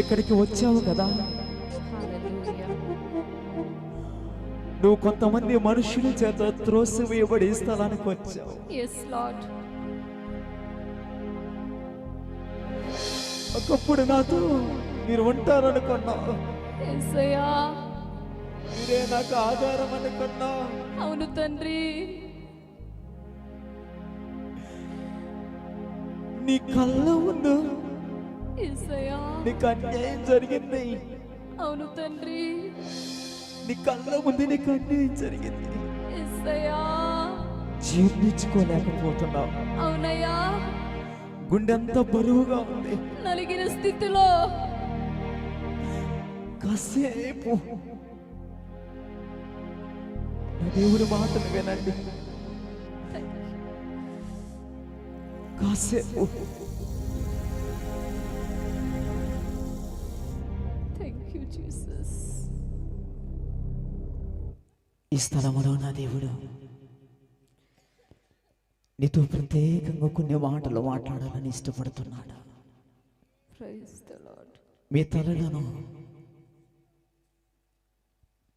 ఇక్కడికి వచ్చావు కదా. నువ్వు కొంతమంది మనుషుల చేత త్రోసివేయబడి స్థలానికి వచ్చావు. ఒకప్పుడు నాతో మీరు ఉంటారనుకున్నా. మీరే నాకు ఆధారం అనుకున్నా అవును తండ్రి. నీ కళ్ళ ముందు యేసయ్యా నీకు అన్యాయం జరిగింది. అవును తండ్రి. నీ కళ్ళ ముందు నీకు అన్యాయం జరిగింది. జీర్ణించుకోలేకపోతున్నావు. అవునయ్యా. గుండెంత బరువుగా ఉంది. నలిగిన స్థితిలో. కాసేపు. నా దేవుడి మాటలు వినండి. కాసేపు. ఈ స్థలములో నా దేవుడు నీతో ప్రత్యేకంగా కొన్ని మాటలు మాట్లాడాలని ఇష్టపడుతున్నాడు. మీ తలలను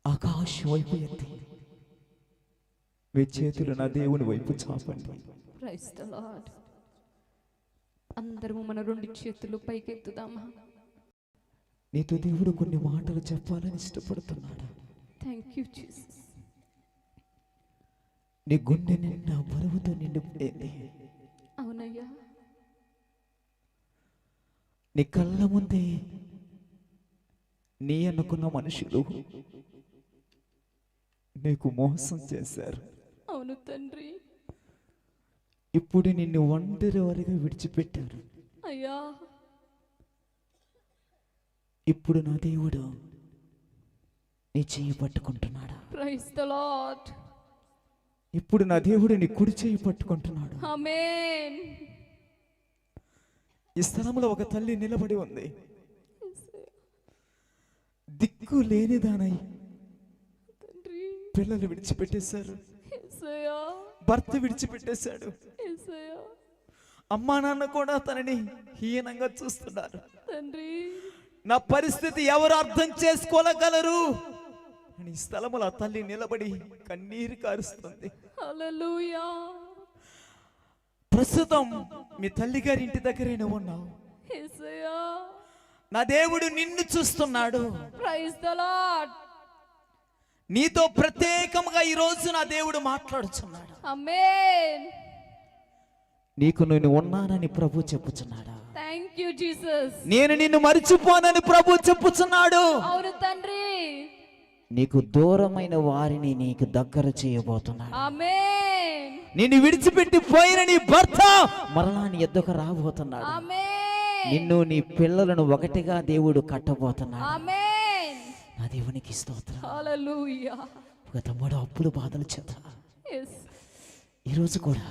ఆకాశం వైపు ఎత్తి మీ చేతులు నా దేవుని వైపు చాపండి. అందరము మన రెండు చేతులు పైకెత్తుదామా? నీతో దేవుడు కొన్ని మాటలు చెప్పాలని ఇష్టపడుతున్నాడు. థ్యాంక్ యూ నీ గుండె నిండా బరువుతో నిండిపోయింది. అవునయ్యా. నీ కళ్ళ ముందే నీ అనుకున్న మనుషులు నీకు మోసం చేశారు. అవును తండ్రి. ఇప్పుడు నిన్ను ఒంటరి వారిగా విడిచిపెట్టారు. అయ్యా. ఇప్పుడు నా దేవుడు నీ చేయి పట్టుకుంటున్నాడా? ప్రైజ్ ద లార్డ్ ఇప్పుడు నా దేవుడు నీ కుడి చేయి పట్టుకుంటున్నాడు. ఆమేన్ ఈ స్థలంలో ఒక తల్లి నిలబడి ఉంది. దిక్కు లేనిదానై తండ్రి. పిల్లలు విడిచిపెట్టేశారు. భర్త విడిచిపెట్టేశాడు. అమ్మా నాన్న కూడా తనని హీనంగా చూస్తున్నారు. తండ్రి. నా పరిస్థితి ఎవరు అర్థం చేసుకోగలరు? అని ఈ స్థలములో తల్లి నిలబడి కన్నీరు కారుస్తుంది. ప్రస్తుతం మీ తల్లి గారి ఇంటి దగ్గరే నువ్వు ఉన్నావు నా దేవుడు నిన్ను చూస్తున్నాడు. నీతో ప్రత్యేకంగా ఈ రోజు నా దేవుడు మాట్లాడుచున్నాడు. ఆమేన్. నీకు నేను ఉన్నానని ప్రభు చెప్పుచున్నాడా? థ్యాంక్ యూ జీసస్ నేను నిన్ను మరిచిపోనని ప్రభు చెప్పుచున్నాడు. అవును తండ్రి. నీకు దూరమైన వారిని నీకు దగ్గర చేయబోతున్నాడు ఆమేన్ నిన్ను విడిచిపెట్టి పోయిన నీ భర్త మరలా నీ ఎద్దుకు రాబోతున్నాడు. ఆమేన్ నిన్ను నీ పిల్లలను ఒకటిగా దేవుడు కట్టబోతున్నాడు. ఆమేన్ నా దేవునికి స్తోత్రం. హల్లెలూయా ఒక తమ్ముడు అప్పులు బాధలు చేత. ఎస్ ఈరోజు కూడా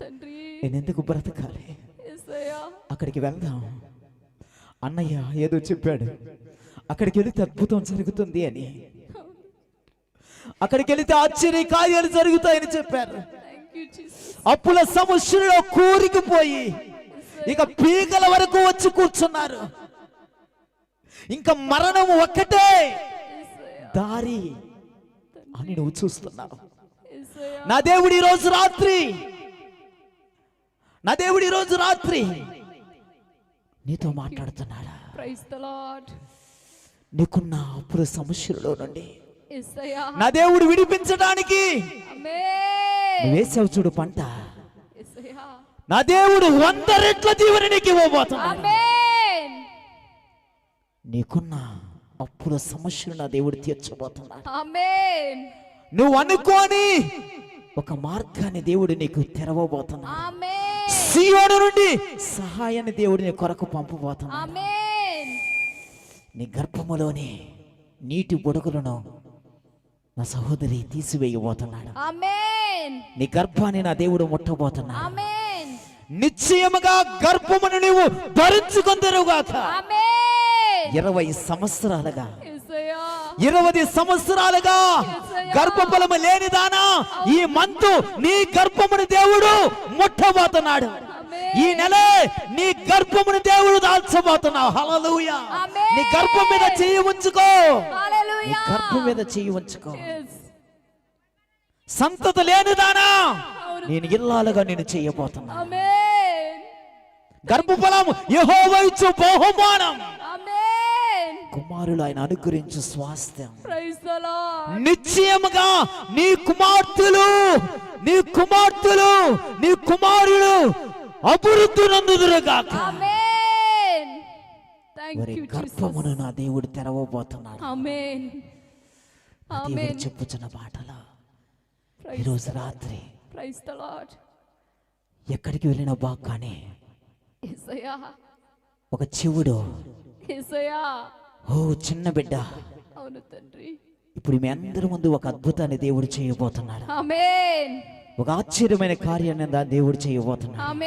తండ్రి నేను ఎందుకు బ్రతకాలి? అక్కడికి వెళ్దాం. అన్నయ్య ఏదో చెప్పాడు. అక్కడికి వెళితే అద్భుతం జరుగుతుంది అని. అక్కడికి వెళితే ఆశ్చర్య కార్యాలు జరుగుతాయని చెప్పారు. అప్పుల సమస్యలో కూరికిపోయి ఇక పీకల వరకు వచ్చి కూర్చున్నారు. ఇంకా మరణం ఒక్కటే. దారి అని నువ్వు చూస్తున్నావు. నా దేవుడి రోజు రాత్రి. నా దేవుడి రోజు రాత్రి. నీతో మాట్లాడుతున్నాడా? నీకున్న అప్పుల సమస్యలలో నుండి నా దేవుడు విడిపించడానికి వేసావు చూడు పంట. నా దేవుడు వంద రెట్ల దీవెన నీకు ఇవ్వబోతున్నాడు నీకున్న అప్పుల సమస్యలు నా దేవుడు తీర్చబోతున్నాడు. నువ్వు అనుకోని ఒక మార్గాన్ని దేవుడు నీకు తెరవబోతున్నాడు. ఆమేన్ సీయోను నుండి సహాయాన్ని దేవుడు నీ కొరకు పంపబోతున్నాడు ఆమేన్. నీ గర్భములోని నీటి బుడగలను నా సహోదరి తీసివేయబోతున్నాడు. నీ గర్భాన్ని నా దేవుడు ముట్టబోతున్నాడు. నిశ్చయముగా గర్భమును నీవు ధరించుకుందరుగాక ఇరవై సంవత్సరాలుగా ఇరవై సంవత్సరాలుగా గర్భఫలము లేనిదానా ఈ మంతు నీ గర్భమును దేవుడు ముట్టబోతున్నాడు ఈ నెల నీ గర్భమును దేవుడు దాల్చబోతున్నావు. నీ గర్భం మీద చెయ్యి ఉంచుకో నీ. గర్భం మీద చెయ్యి ఉంచుకో. సంతత లేనిదానా. నేను ఇల్లాలుగా నేను చేయబోతున్నా. గర్భఫలం యెహోవా ఇచ్చు బహుమానం. కుమారులు ఆయన అనుగ్రహించు స్వాస్థ్యం. నిశ్చయముగా నీ కుమార్తెలు నీ కుమార్తెలు నీ కుమారులు అభివృద్ధి నందుదురుగాక. గర్భమును నా దేవుడు తెరవబోతున్నాడు Amen. నా దేవుడు Amen. చెప్పుచున్న మాటలు ఈరోజు రాత్రి. ఎక్కడికి వెళ్ళినా బాగా కానీ. ఒక చెవుడు. ఓ చిన్న బిడ్డ అవును తండ్రి ఇప్పుడు మీ అందరి ముందు ఒక అద్భుతాన్ని దేవుడు చేయబోతున్నాడు. ఒక ఆశ్చర్యమైన కార్యాన్ని దేవుడు చేయబోతున్నాడు.